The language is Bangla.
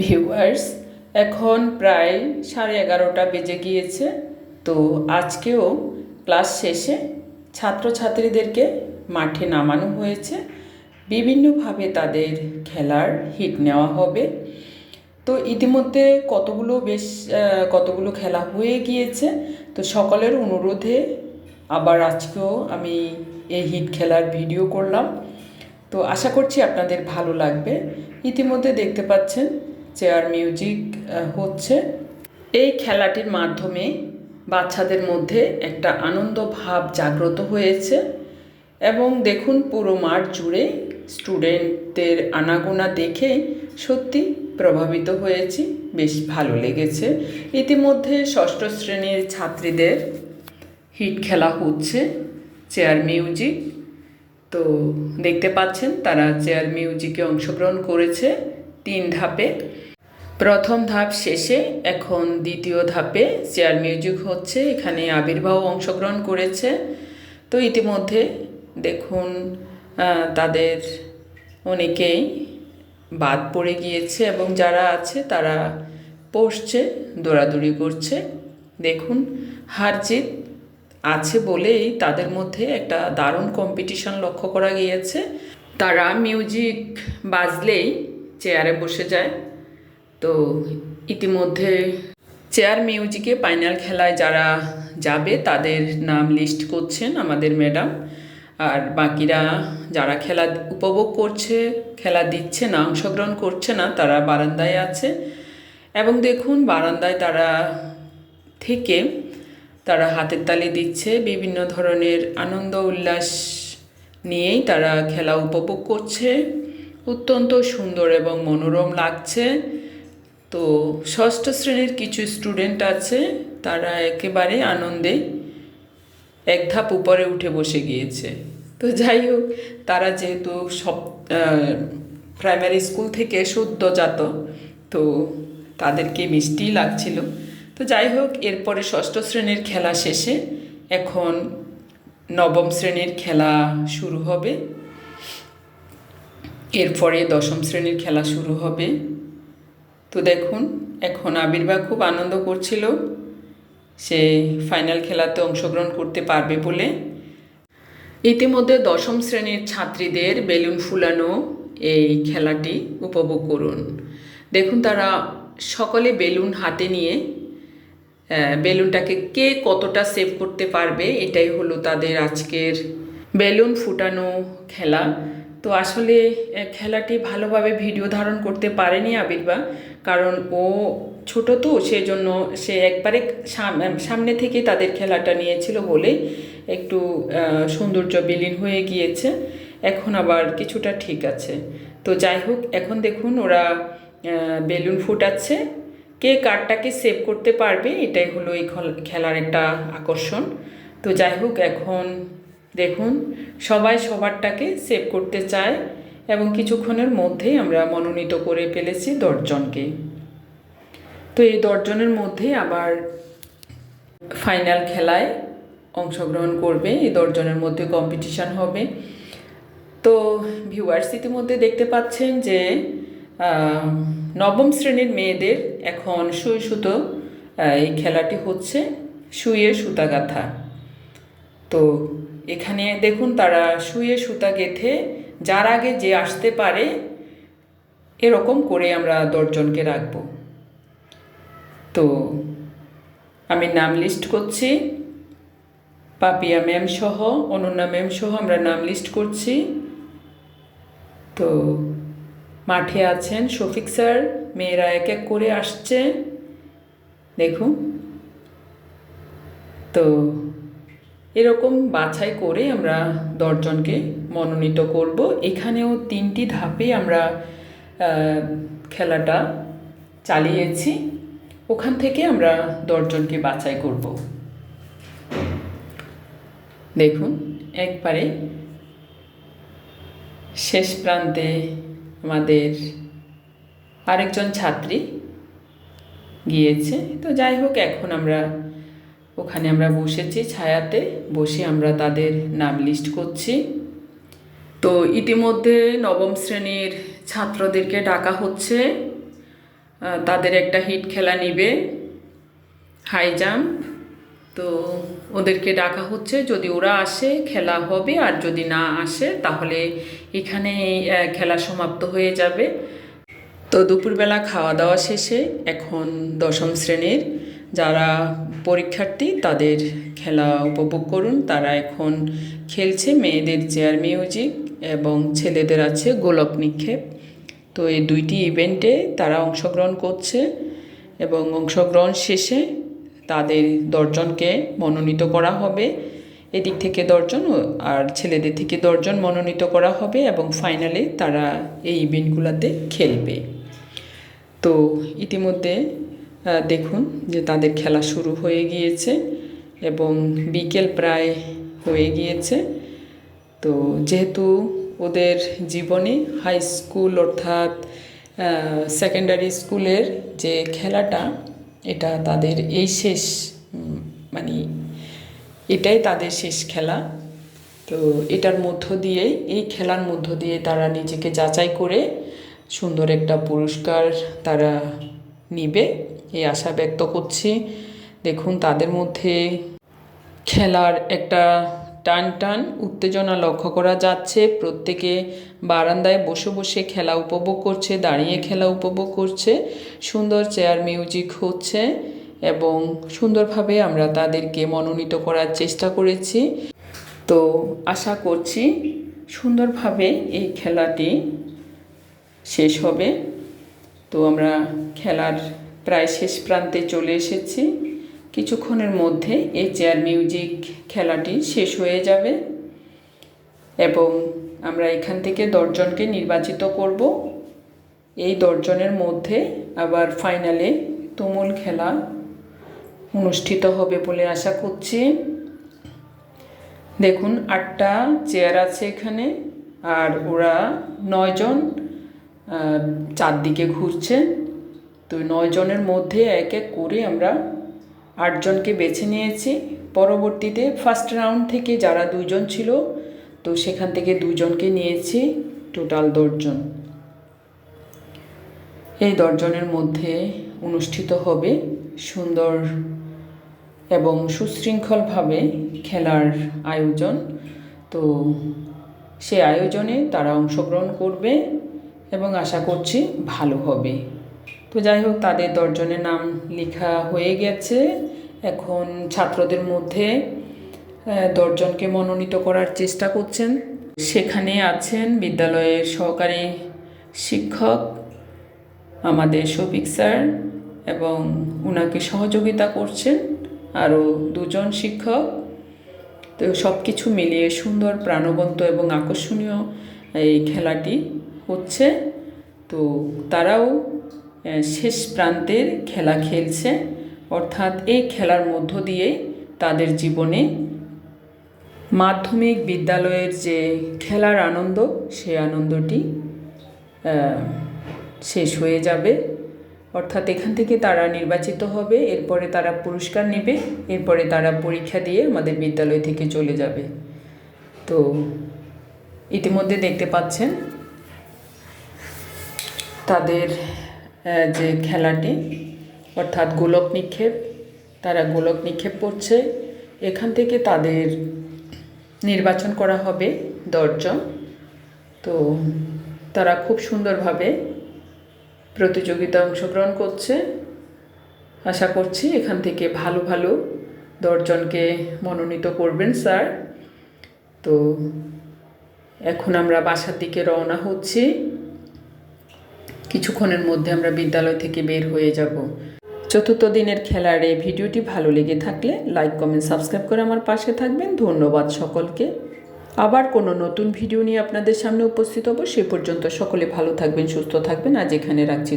ভিউয়ার্স এখন প্রায় সাড়ে এগারোটা বেজে গিয়েছে। তো আজকেও ক্লাস শেষে ছাত্রছাত্রীদেরকে মাঠে নামানো হয়েছে। বিভিন্নভাবে তাদের খেলার হিট নেওয়া হবে। তো ইতিমধ্যে কতগুলো বেশ কতগুলো খেলা হয়ে গিয়েছে। তো সকলের অনুরোধে আবার আজকেও আমি এই হিট খেলার ভিডিও করলাম। তো আশা করছি আপনাদের ভালো লাগবে। ইতিমধ্যে দেখতে পাচ্ছেন চেয়ার মিউজিক হচ্ছে। এই খেলাটির মাধ্যমে বাচ্চাদের মধ্যে একটা আনন্দ ভাব জাগ্রত হয়েছে এবং দেখুন পুরো মাঠ জুড়ে স্টুডেন্টদের আনাগোনা দেখে সত্যি প্রভাবিত হয়েছি, বেশ ভালো লেগেছে। ইতিমধ্যে ষষ্ঠ শ্রেণির ছাত্রীদের হিট খেলা হচ্ছে, চেয়ার মিউজিক। তো দেখতে পাচ্ছেন তারা চেয়ার মিউজিকে অংশগ্রহণ করেছে তিন ধাপে। প্রথম ধাপ শেষে এখন দ্বিতীয় ধাপে চেয়ার মিউজিক হচ্ছে, এখানে আবির্ভাব অংশগ্রহণ করেছে। তো ইতিমধ্যে দেখুন তাদের অনেকেই বাদ পড়ে গিয়েছে এবং যারা আছে তারা পড়ছে দৌড়াদৌড়ি করছে। দেখুন হার জিত আছে বলেই তাদের মধ্যে একটা দারুণ কম্পিটিশন লক্ষ্য করা গিয়েছে। তারা মিউজিক বাজলেই চেয়ারে বসে যায়। তো ইতিমধ্যে চেয়ার মিউজিকে ফাইনাল খেলায় যারা যাবে, তাদের নাম লিস্ট করছেন আমাদের ম্যাডাম। আর বাকিরা যারা খেলা উপভোগ করছে, খেলা দিচ্ছে না, অংশগ্রহণ করছে না, তারা বারান্দায় আছে। এবং দেখুন, বারান্দায় তারা থেকে তারা হাতের তালি দিচ্ছে। বিভিন্ন ধরনের আনন্দ, উল্লাস নিয়েই তারা খেলা উপভোগ করছে। অত্যন্ত সুন্দর এবং মনোরম লাগছে। তো ষষ্ঠ শ্রেণির কিছু স্টুডেন্ট আছে, তারা একেবারে আনন্দে এক ধাপ উপরে উঠে বসে গিয়েছে। তো যাই হোক, তারা যেহেতু সব প্রাইমারি স্কুল থেকে সদ্যজাত তো তাদেরকে মিষ্টিই লাগছিল। তো যাই হোক, এরপরে ষষ্ঠ শ্রেণির খেলা শেষে এখন নবম শ্রেণির খেলা শুরু হবে। এরপরে দশম শ্রেণির খেলা শুরু হবে। তো দেখুন, এখন আবির্ভাব খুব আনন্দ করছিল। সে ফাইনাল খেলাতে অংশগ্রহণ করতে পারবে বলে। ইতিমধ্যে দশম শ্রেণির ছাত্রীদের বেলুন ফুলানো এই খেলাটি উপভোগ করুন। দেখুন তারা সকলে বেলুন হাতে নিয়ে বেলুনটাকে কে কতটা সেভ করতে পারবে, এটাই হলো তাদের আজকের বেলুন ফুটানো খেলা। তো আসলে খেলাটি ভালোভাবে ভিডিও ধারণ করতে পারেনি আবির্বা, কারণ ও ছোট তো সেই জন্য সে একবারে সাম- সামনে থেকে তাদের খেলাটা নিয়েছিল বলে একটু সৌন্দর্য বিলীন হয়ে গিয়েছে। এখন আবার কিছুটা ঠিক আছে। তো যাই হোক, এখন দেখুন ওরা বেলুন ফুটাচ্ছে। কে কার্ডটাকে সেভ করতে পারবে, এটাই হলো এই খল- খেলার একটা আকর্ষণ। তো যাই হোক, এখন দেখুন, সবাই সবারটাকে সেভ করতে চায় এবং কিছুক্ষণের মধ্যেই আমরা মনোনীত করে ফেলেছি দশজনকে তো এই দশজনের মধ্যে আবার ফাইনাল খেলায় অংশগ্রহণ করবে, এই দশজনের মধ্যে কম্পিটিশান হবে। তো ভিউয়ার্স ইতিমধ্যে দেখতে পাচ্ছেন যে নবম শ্রেণির মেয়েদের এখন সুই সুতো এই খেলাটি হচ্ছে সুইয়ে সুতা গাঁথা। তো এখানে দেখুন তারা শুয়ে সুতা গেথে, যার আগে যে আসতে পারে, এরকম করে আমরা দশজনকে রাখব। তো আমি নাম লিস্ট করছি। পাপিয়া ম্যাম সহ অনন্যা ম্যাম সহ আমরা নাম লিস্ট করছি। তো মাঠে আছেন শফিক স্যার, মেয়েরা এক এক করে আসছে। দেখুন। তো এরকম বাছাই করে আমরা দশজনকে মনোনীত করব। এখানেও তিনটি ধাপে আমরা খেলাটা চালিয়েছি। ওখান থেকে আমরা দশজনকে বাছাই করব। দেখুন, একবারে শেষ প্রান্তে আমাদের আরেকজন ছাত্রী গিয়েছে। তো যাই হোক, এখন আমরা ওখানে আমরা বসেছি ছায়াতে, বসে আমরা তাদের নাম লিস্ট করছি। তো ইতিমধ্যে নবম শ্রেণির ছাত্রদেরকে ডাকা হচ্ছে। তাদের একটা হিট খেলা নিবে হাই জাম্প তো ওদেরকে ডাকা হচ্ছে, যদি ওরা আসে, খেলা হবে, আর যদি না আসে, তাহলে এখানে খেলা সমাপ্ত হয়ে যাবে। তো দুপুরবেলা খাওয়া দাওয়া শেষে, এখন দশম শ্রেণির। যারা পরীক্ষার্থী তাদের খেলা উপভোগ করুন। তারা এখন খেলছে মেয়েদের চেয়ার মিউজিক এবং ছেলেদের আছে গোলক নিক্ষেপ। তো এই দুইটি ইভেন্টে তারা অংশগ্রহণ করছে এবং অংশগ্রহণ শেষে তাদের দশজনকে মনোনীত করা হবে। এদিক থেকে দশজন আর ছেলেদের থেকে দশজন মনোনীত করা হবে এবং ফাইনালে তারা এই ইভেন্টগুলোতে খেলবে। তো ইতিমধ্যে দেখুন যে তাদের খেলা শুরু হয়ে গিয়েছে এবং বিকেল প্রায় হয়ে গিয়েছে। তো যেহেতু ওদের জীবনে হাই স্কুল অর্থাৎ সেকেন্ডারি স্কুলের যে খেলাটা, এটা তাদের এই শেষ মানে এটাই তাদের শেষ খেলা। তো এটার মধ্য দিয়েই, এই খেলার মধ্য দিয়ে তারা নিজেকে যাচাই করে সুন্দর একটা পুরস্কার তারা নিবে। এই আশা ব্যক্ত করছি। দেখুন, তাদের মধ্যে খেলার একটা টান টান উত্তেজনা লক্ষ্য করা যাচ্ছে। প্রত্যেকে বারান্দায় বসে বসে খেলা উপভোগ করছে, দাঁড়িয়ে খেলা উপভোগ করছে। সুন্দর চেয়ার মিউজিক হচ্ছে এবং সুন্দরভাবে আমরা তাদেরকে মনোনীত করার চেষ্টা করেছি। তো আশা করছি সুন্দরভাবে এই খেলাটি শেষ হবে। তো আমরা খেলার প্রায় শেষ প্রান্তে চলে এসেছি। কিছুক্ষণের মধ্যে এই চেয়ার মিউজিক খেলাটি শেষ হয়ে যাবে এবং আমরা এখান থেকে দশজনকে নির্বাচিত করব। এই দশজনের মধ্যে আবার ফাইনালে তুমুল খেলা অনুষ্ঠিত হবে বলে আশা করছি। দেখুন, আটটা চেয়ার আছে এখানে আর ওরা নয়জন চারদিকে ঘুরছে। তো নয় জনের মধ্যে এক এক করে আমরা আটজনকে বেছে নিয়েছি। পরবর্তীতে ফার্স্ট রাউন্ড থেকে যারা দুজন ছিল, তো সেখান থেকে দুজনকে নিয়েছি টোটাল দশজন এই দশজনের মধ্যে অনুষ্ঠিত হবে সুন্দর এবং সুশৃঙ্খলভাবে খেলার আয়োজন। তো সে আয়োজনে তারা অংশগ্রহণ করবে এবং আশা করছি ভালো হবে। তো যাই হোক, তাদের দশজনের নাম লেখা হয়ে গেছে। এখন ছাত্রদের মধ্যে দশজনকে মনোনীত করার চেষ্টা করছেন। সেখানে আছেন বিদ্যালয়ের সহকারী শিক্ষক আমাদের শফিক স্যার এবং ওনাকে সহযোগিতা করছেন আরও দুজন শিক্ষক। তো সব কিছু মিলিয়ে সুন্দর, প্রাণবন্ত এবং আকর্ষণীয় এই খেলাটি হচ্ছে। তো তারাও শেষ প্রান্তের খেলা খেলছে। অর্থাৎ এই খেলার মধ্য দিয়েই তাদের জীবনে মাধ্যমিক বিদ্যালয়ের যে খেলার আনন্দ, সে আনন্দটি শেষ হয়ে যাবে। অর্থাৎ এখান থেকে তারা নির্বাচিত হবে, এরপরে তারা পুরস্কার নেবে, এরপরে তারা পরীক্ষা দিয়ে আমাদের বিদ্যালয় থেকে চলে যাবে। তো ইতিমধ্যে দেখতে পাচ্ছেন, তাদের যে খেলাটি, অর্থাৎ গোলক নিক্ষেপ, তারা গোলক নিক্ষেপ করছে। এখান থেকে তাদের নির্বাচন করা হবে দশজন। তো তারা খুব সুন্দরভাবে প্রতিযোগিতা অংশগ্রহণ করছে। আশা করছি এখান থেকে ভালো ভালো দশজনকে মনোনীত করবেন, স্যার। তো এখন আমরা বাসার দিকে রওনা হচ্ছি। কিছুক্ষণের মধ্যে আমরা বিদ্যালয় থেকে বের হয়ে যাব। চতুর্থ দিনের খেলার এই ভিডিওটি ভালো লেগে থাকলে লাইক, কমেন্ট, সাবস্ক্রাইব করে আমার পাশে থাকবেন। ধন্যবাদ সকলকে। আবার কোনো নতুন ভিডিও নিয়ে আপনাদের সামনে উপস্থিত হব। সে পর্যন্ত সকলে ভালো থাকবেন, সুস্থ থাকবেন। আজ এখানে রাখছি।